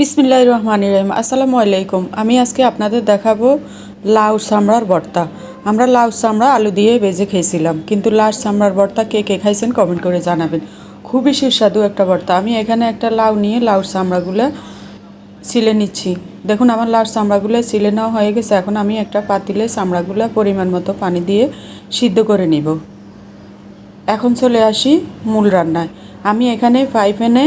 বিসমিল্লাহ রহমান রহিম। আসসালামু আলাইকুম। আমি আজকে আপনাদের দেখাবো লাউ চামড়ার ভর্তা। আমরা লাউ চামড়া আলু দিয়ে বেজে খেয়েছিলাম, কিন্তু লাউ চামড়ার ভর্তা কে কে খাইছেন কমেন্ট করে জানাবেন। খুবই সুস্বাদু একটা ভর্তা। আমি এখানে একটা লাউ নিয়ে লাউ চামড়াগুলো ছিলে নিচ্ছি। দেখুন, আমার লাউ চামড়াগুলো ছিলে নেওয়া হয়ে গেছে। এখন আমি একটা পাতিলে চামড়াগুলো পরিমাণ মতো পানি দিয়ে সিদ্ধ করে নিব। এখন চলে আসি মূল রান্নায়। আমি এখানে ফ্রাই প্যানে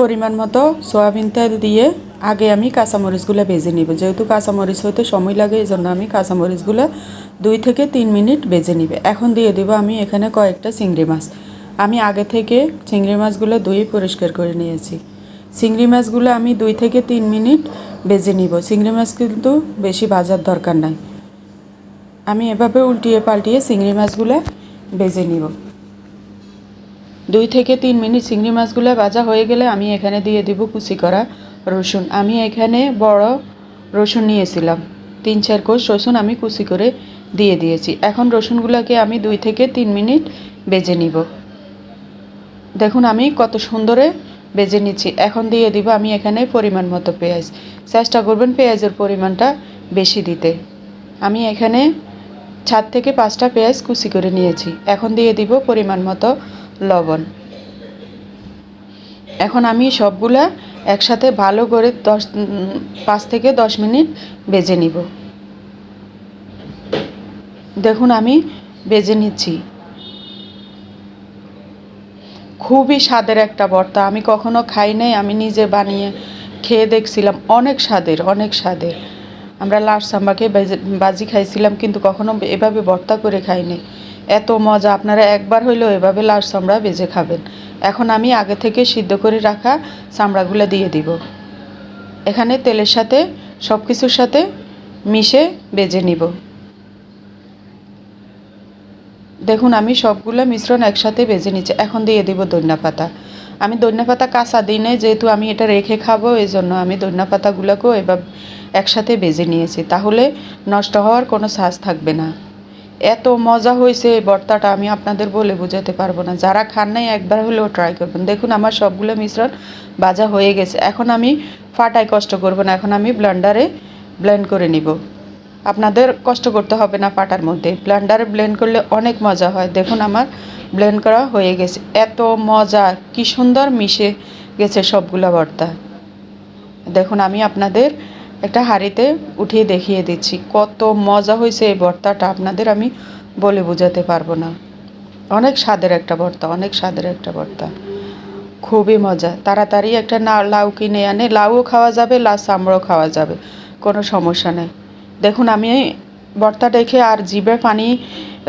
পরিমাণ মতো সয়াবিন তেল দিয়ে আগে আমি কাঁচামরিচগুলো ভেজে নিব। যেহেতু কাঁচামরিচ হতে সময় লাগে এই জন্য আমি কাঁচামরিচগুলো দুই থেকে তিন মিনিট ভেজে নিবে। এখন দিয়ে দেব আমি এখানে কয়েকটা চিংড়ি মাছ। আমি আগে থেকে চিংড়ি মাছগুলো ধুয়ে পরিষ্কার করে নিয়েছি। চিংড়ি মাছগুলো আমি দুই থেকে তিন মিনিট ভেজে নিব। চিংড়ি মাছ কিন্তু বেশি ভাজার দরকার নাই। আমি এভাবে উল্টিয়ে পাল্টিয়ে চিংড়ি মাছগুলো ভেজে নিব। দুই থেকে তিন মিনিট চিংড়ি মাছগুলো ভাজা হয়ে গেলে আমি এখানে দিয়ে দিব কুচি করা রসুন। আমি এখানে বড় রসুন নিয়েছিলাম। তিন চার কোষ রসুন আমি কুচি করে দিয়ে দিয়েছি। এখন রসুনগুলোকে আমি দুই থেকে তিন মিনিট বেজে নিব। দেখুন আমি কত সুন্দরে বেজে নিচ্ছি। এখন দিয়ে দিব আমি এখানে পরিমাণ মতো পেঁয়াজ। চেষ্টা করবেন পেঁয়াজের পরিমাণটা বেশি দিতে। আমি এখানে ছাদ থেকে পাঁচটা পেঁয়াজ কুচি করে নিয়েছি। এখন দিয়ে দিব পরিমাণ মতো লবণ। এখন আমি সবগুলা একসাথে ভালো করে দশ পাঁচ থেকে দশ মিনিট বেজে নিব। দেখুন আমি বেজে নিচ্ছি। খুবই স্বাদের একটা ভর্তা। আমি কখনো খাই নাই, আমি নিজে বানিয়ে খেয়ে দেখছিলাম। অনেক স্বাদের অনেক স্বাদের। আমরা লাশ সাম্বাকে বাজি খাইছিলাম, কিন্তু কখনো এভাবে ভর্তা করে খাইনি। এত মজা, আপনারা একবার হইলেও এভাবে লাশ চামড়া বেজে খাবেন। এখন আমি আগে থেকে সিদ্ধ করে রাখা চামড়াগুলো দিয়ে দিব। এখানে তেলের সাথে সব কিছুর সাথে মিশে বেজে নিব। দেখুন, আমি সবগুলো মিশ্রণ একসাথে বেজে নিচ্ছি। এখন দিয়ে দিব ধনিয়া পাতা। আমি ধনিয়া পাতা কাঁচা দিই নাই যেহেতু আমি এটা রেখে খাব এই জন্য আমি ধনিয়া পাতাগুলোকেও এবার একসাথে বেজে নিয়েছি। তাহলে নষ্ট হওয়ার কোনো সাজ থাকবে না। এত মজা হয়েছে এই ভর্তাটা আমি আপনাদের বলে বোঝাতে পারব না। যারা খান নাই, একবার হলেও ট্রাই করবেন। দেখুন, আমার সবগুলো মিশ্রণ ভাজা হয়ে গেছে। এখন আমি ফাটায় কষ্ট করব না, এখন আমি ব্লেন্ডারে ব্লেন্ড করে নিব। আপনাদের কষ্ট করতে হবে না পাটার মধ্যে। ব্লেন্ডারে ব্লেন্ড করলে অনেক মজা হয়। দেখুন, আমার ব্লেন্ড করা হয়ে গেছে। এত মজা, কি সুন্দর মিশে গেছে সবগুলো ভর্তা দেখুন, আমি আপনাদের একটা হাঁড়িতে উঠিয়ে দেখিয়ে দিচ্ছি। কত মজা হয়েছে এই ভর্তাটা, আপনাদের আমি বলে বোঝাতে পারব না। অনেক স্বাদের একটা ভর্তা, অনেক স্বাদের একটা ভর্তা। খুবই মজা। তাড়াতাড়ি একটা না, লাউ কিনে আনে। লাউও খাওয়া যাবে লাউ চামড়াও খাওয়া যাবে। কোনো সমস্যা নেই। দেখুন, আমি ভর্তা দেখে আর জিভে পানি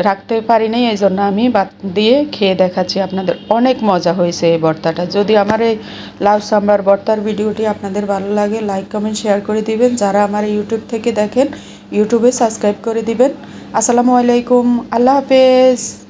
রাখতে পারি পারিনি এই জন্য আমি বাদ দিয়ে খেয়ে দেখাচ্ছি আপনাদের। অনেক মজা হয়েছে এই ভর্তাটা যদি আমার এই লাউ সাম্বার ভর্তার ভিডিওটি আপনাদের ভালো লাগে লাইক কমেন্ট শেয়ার করে দিবেন। যারা আমার ইউটিউব থেকে দেখেন ইউটিউবে সাবস্ক্রাইব করে দিবেন। আসসালামু আলাইকুম, আল্লাহ হাফেজ।